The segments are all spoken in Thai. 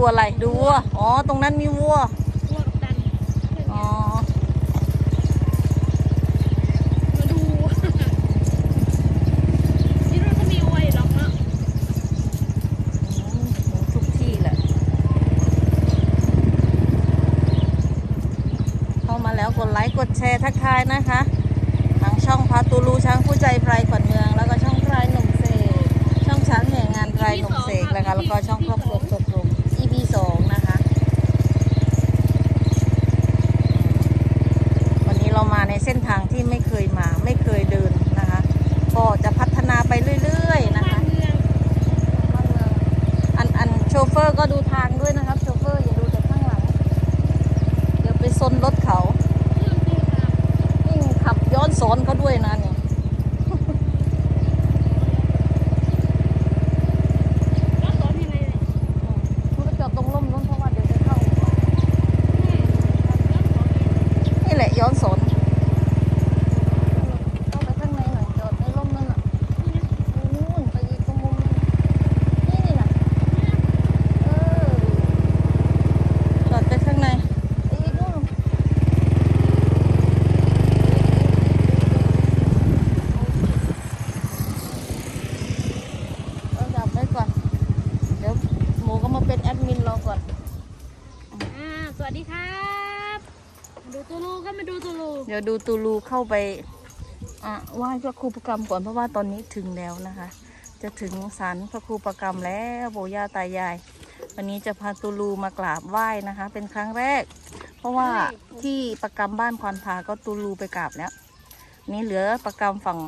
ดูอะไรดูวัวอ๋อ ตรงนั้นมีวัววัวกับดันอ๋อมาดูที่นู่นก็มีวัวอยู่หรอกเนาะอืมทุกที่แหละ เข้ามาแล้วกดไลค์กดแชร์ทักทายนะคะทางช่องพาตูลูช้างผู้ใจไพรขวัญเมืองแล้วก็ช่องไพรหนุ่มเสกช่องช้างแห่งงานไพรหนุ่มเสกนะคะแล้วก็ช่องครอบครัวกบกลุ่ม EP สองนะคะ วันนี้ เรามาในเส้นทางที่ไม่เคยมา ไม่เคยเดินนะคะ ก็จะพัฒนาไปเรื่อยๆนะคะอันอันโชเฟอร์ก็ดูทางด้วยนะครับโชเฟอร์อย่าดูแต่ข้างหลัง เดี๋ยวไปซนรถเขายิ่งขับย้อนสอนเขาด้วยนะเนี่ยแล้วสอนยังไงเนี่ยมันก็จอดตรงร่มนู้นเพราะว่าเดี๋ยวจะเข้าแล้วสอนยังไง นี่แหละย้อนสอนเข้าไปข้างในหน่อยจอดในร่มนั่นน่ะนู่นไปอีกตรงมุมนั้นนี่นี่น่ะเออจอดไปข้างในไปอีกนู่น เราจับไว้ก่อน เดี๋ยวหมูก็มา เป็นแอดมินเราก่อน อ่า สวัสดีครับมาดูตูลูก็มาดูตูลูเดี๋ยวดูตูลูเข้าไปอะไหว้พระครูประกรรมก่อนเพราะว่าตอนนี้ถึงแล้วนะคะ จะถึงศาลพระครูประกรรมแล้วโบย่าตายาย วันนี้จะพาตูลูมากราบไหว้นะคะ เป็นครั้งแรก เพราะว่าที่ประกรรมบ้านควานพาก็ตูลูไปกราบแล้ว นี่เหลือประกรรมฝั่ง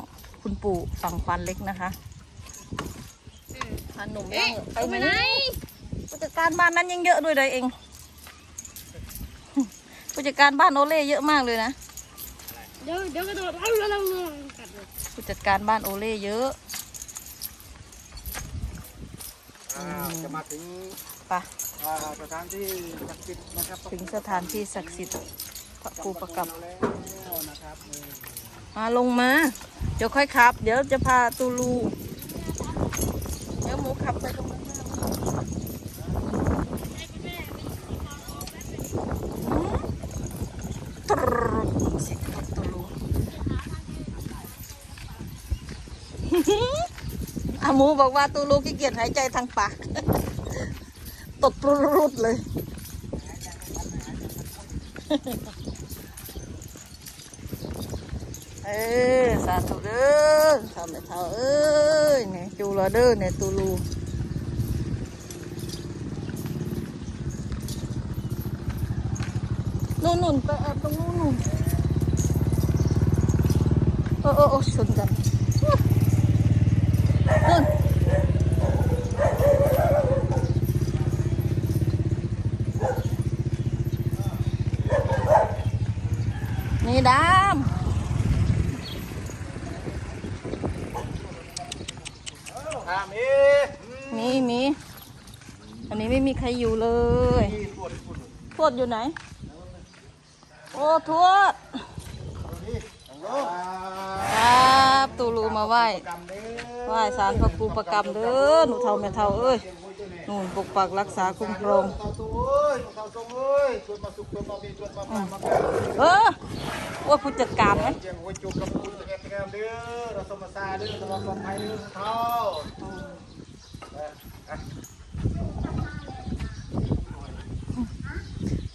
คุณปู่ฝั่งควานเล็กนะคะพาหนุ่มย่างไปไปไหไหนนผู้ จัดการบ้านนั้นยังเยอะด้วยเลยเอง ผู้จัดการบ้านโอเล่เยอะมากเลยนะ เดี๋ยวเดี๋ยวกระโดดเอาเราเรากัดเลยผู้จัดการบ้านโอเล่เยอะอ่าจะมาถึงไปะอ่าสถานที่ศักดิ์สิทธิ์นะครับถึงสถานที่ศักดิ์สิทธิ์พระครูประกับเรแล้วนะครับ มาลงมา เดี๋ยวค่อยขับ เดี๋ยวจะพาตูลู เดี๋ยวหมูขับไปตรงนั้นนะหืม ตรรเสิครับตูลูอาหมูบอกว่าตูลูขี้เกียจหายใจทางปากตดปรุดเลย เออสาธุเด้อทำไปเท่าเอ้ยเนี่ยจูละเด้อเนี่ยตูลู นู่นนู่นไปแอบตรงนู้นนู่นโอ้โอ้โอ้ชนกันนู่นนี่ดามถามเอ๊ะมีมีอันนี้ไม่มีใครอยู่เลยนี่ปวดปวดทวดอยู่ไหนโอ้ทวดครับตูลูมาไหว้ไหว้สารพระครูประกรรมเด้อหนูเท่าแม่เท่าเอ้ยนู่นปกปักรักษาคุ้มครองเต่าตัวเอ้ยเต่าทรงเอ้ยชวนมาสุขชวนมาบินชวนมาอืมเออว่าผู้จัดการไหมเจียงหัวจุกกับคุณตะแกรงตะแกรงเด้อเราสมซาเด้อสมปลอดภัยเด้อเท่าเอออะ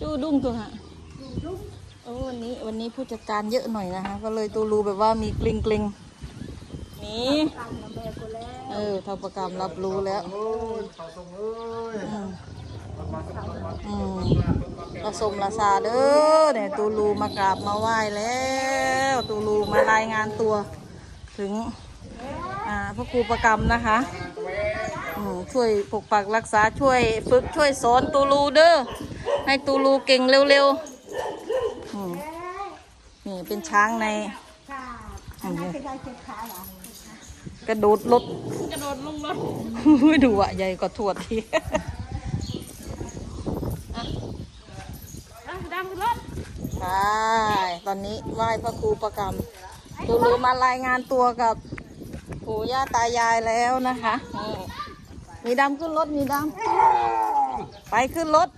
จูดุ้งตัวฮะ โอ้วันนี้วันนี้ผู้จัดการเยอะหน่อยนะคะ ก็เลยตูลูแบบว่ามีกลิงกลิงนี่เออทางประกรรมรับรู้แล้วโอ้ยเต่าทรงเอ้ยอืมมาสุขมาอืมละสมละซาเด้อเนี่ยตูลูมากราบมาไหว้แล้ว ตูลูมารายงานตัว ถึงอ่าพระครูประกรรมนะคะอืมช่วยปกปักรักษาช่วยฝึกช่วยสอนตูลูเด้อให้ตูลูเก่งเร็วๆอืม นี่เป็นช้างในอืมกระโดดรถกระโดดลงรถไม่ดูอะใหญ่กว่าทวดทีอะดำขึ้นรถใช่ตอนนี้ไหว้พระครูประกรรมตูลูมารายงานตัวกับปู่ย่าตายายแล้วนะคะนี่มีดำขึ้นรถ มีดำ ไปขึ้นรถ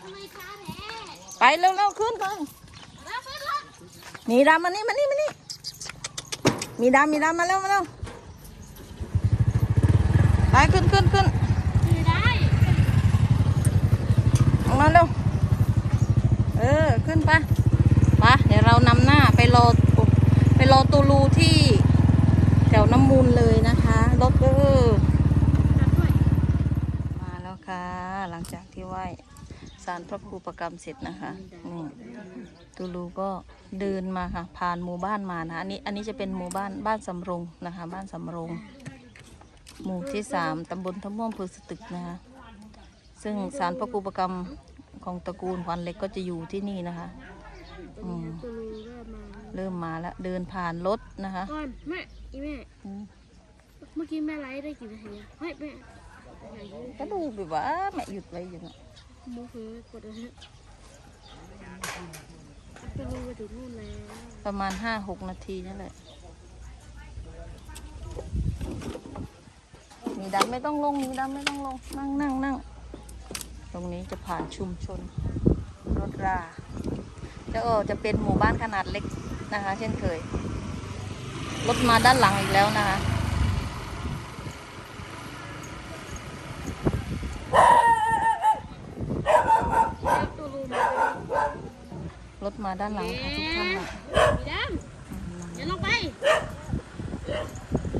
ทำไมช้าแท้ ไปเร็วๆขึ้นก่อนแล้วขึ้นรถมีดำมานี่มานี่มานี่มีดำมีดำมาเร็วมาเร็วไปขึ้นขึ้นขึ้นไม่ได้ออกมาเร็วเออขึ้นไปไปเดี๋ยวเรานำหน้าไปรอไปรอตูลูที่แถวน้ำมูลเลยนะคะรถเออตัดด้วยมาแล้วค่ะ หลังจากที่ไหว้ สารพระครูประกรรมเสร็จนะคะนี่ตูลูก็เดินมาค่ะ ผ่านหมู่บ้านมานะอันนี้อันนี้จะเป็นหมู่บ้านบ้านสำโรงนะคะ บ้านสำโรงหมู่ที่สามตำบลทะม่วงอำเภอสตึกนะคะซึ่งสารพระครูประกรรมของตระกูลขวัญเล็กก็จะอยู่ที่นี่นะคะอืมตัวรู้เริ่มมาเริ่มมาแล้วเดินผ่านรถนะคะก่อนแม่อีแม่อืมเมื่อกี้แม่ไลฟ์ได้กี่นาทีอะไม่แม่ก็ดูแบบว่าแม่หยุดไว้อยู่นะ โมโหกดเลยฮะตัวรู้ไปถึงนู่นแล้วประมาณห้าหกนาทีนั่นแหละ มีดำไม่ต้องลง มีดำไม่ต้องลง นั่งนั่งนั่ง ตรงนี้จะผ่านชุมชน รถราแล้วก็จะเป็นหมู่บ้านขนาดเล็กนะคะ เช่นเคย รถมาด้านหลังอีกแล้วนะคะ แล้วตัวรู้มาร ถ มาด้านหลังค่ะทุกท่านค่ะมีดำอย่าลงไป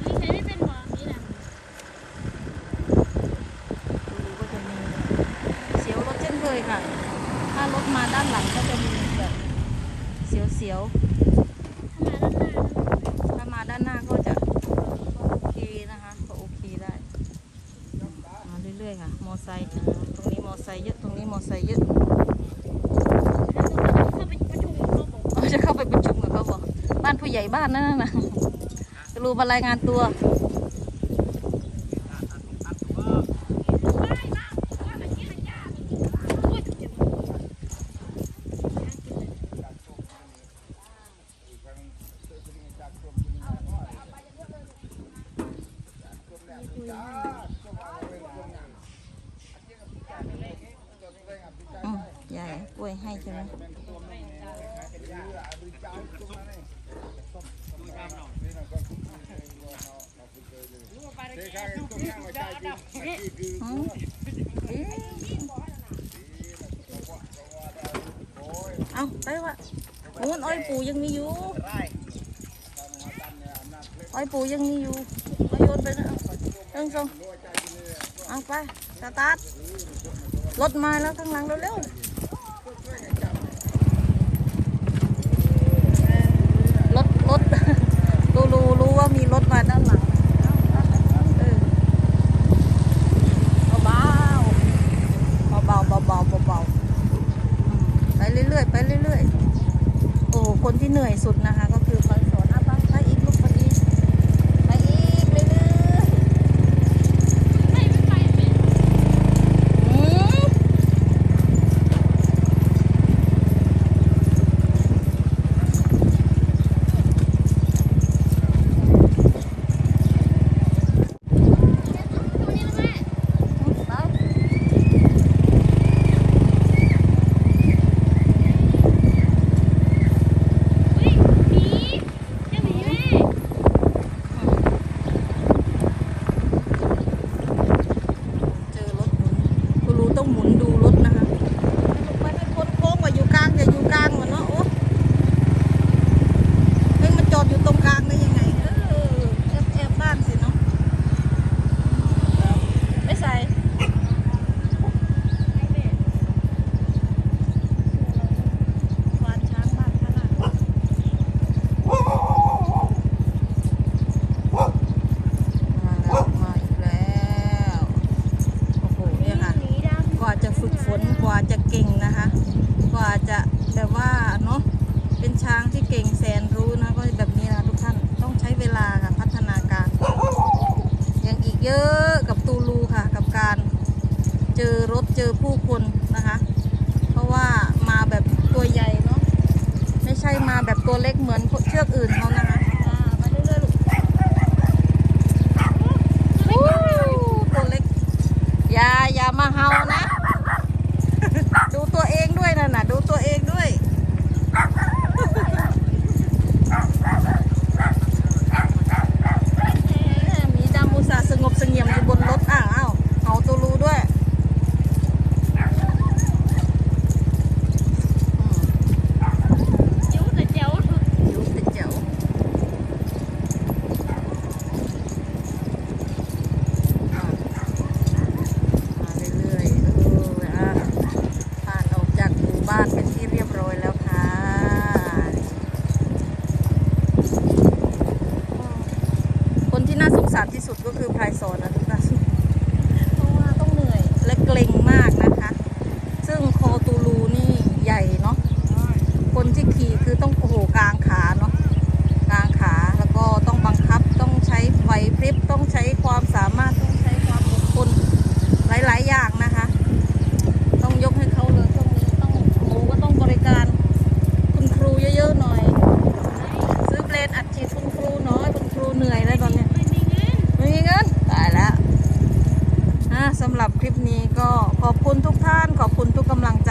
นี่ใช้ไม่เป็นหรอมีดำดูก็จะมีเสียวรถเช่นเคยค่ะ ถ้ารถมาด้านหลังก็จะมีแบบเสียวเสียวๆ ถ้ามาด้านหน้าก็จะโอเคนะคะก็โอเคได้มาเรื่อยๆค่ะ มอไซค์ตรงนี้มอไซค์เยอะ ตรงนี้มอไซค์เยอะ ถ้าตัวเข้าไปประชุมเขาบอก อ๋อจะเข้าไปประชุมกับเขาบอกบ้านผู้ใหญ่บ้านนั่นน่ะจะรู้มารายงานตัว อืมยายกล้วยให้ใช่ไหมอืมอืม เอาไปวะโอ้นอ้อยปูยังมีอยู่ อ้อยปูยังมีอยู่เอาโยนไปนะเอาเรื่องทรงเอาไป สตาร์ท รถมาแล้วข้างหลังเร็วๆรถรถ รู้รู้รู้ว่ามีรถมาด้านหลังเออเบาๆเบาๆเบาๆเบาๆอืมไปเรื่อยๆไปเรื่อยๆโอ้คนที่เหนื่อยสุดนะคะ ก็คือคอยสอนอะไปไปอีกลูกไปอีกไปอีกเรื่อย ไม่ไม่ไปไม่ ๆอืม ตัวนี้แล้วแม่ ไป เฮ้ยหมีเจ้าหมีแม่ เจอรถหมุนกูรู้ต้องหมุนดูรถนะคะไม่ให้พ้นโค้งว่าอยู่กลางอย่าอยู่กลางวะเนาะโอ้เฮ้ยมันจอดอยู่ตรงกลางได้ยังไง เออแอบแอบบ้านสิเนาะไม่ใส่ควานช้างบ้านข้างหน้ามาแล้วมาอีกแล้ว โอ้โหเนี่ยค่ะ หมีดำ กว่าจะฝึกฝนกว่าจะเก่งนะคะ กว่าจะแบบว่าเนาะเป็นช้างที่เก่งแสนรู้นะก็แบบนี้นะทุกท่านต้องใช้เวลาค่ะพัฒนาการยังอีกเยอะกับตูลูค่ะ กับการเจอรถเจอผู้คนนะคะ เพราะว่ามาแบบตัวใหญ่เนาะไม่ใช่มาตัวเล็กเหมือนเชือกอื่นเขานะคะอ่ามาเรื่อยๆลูกอู้ตัวเล็กอย่าอย่ามาเฮานะ นี้ก็ขอบคุณทุกท่าน ขอบคุณทุกกำลังใจ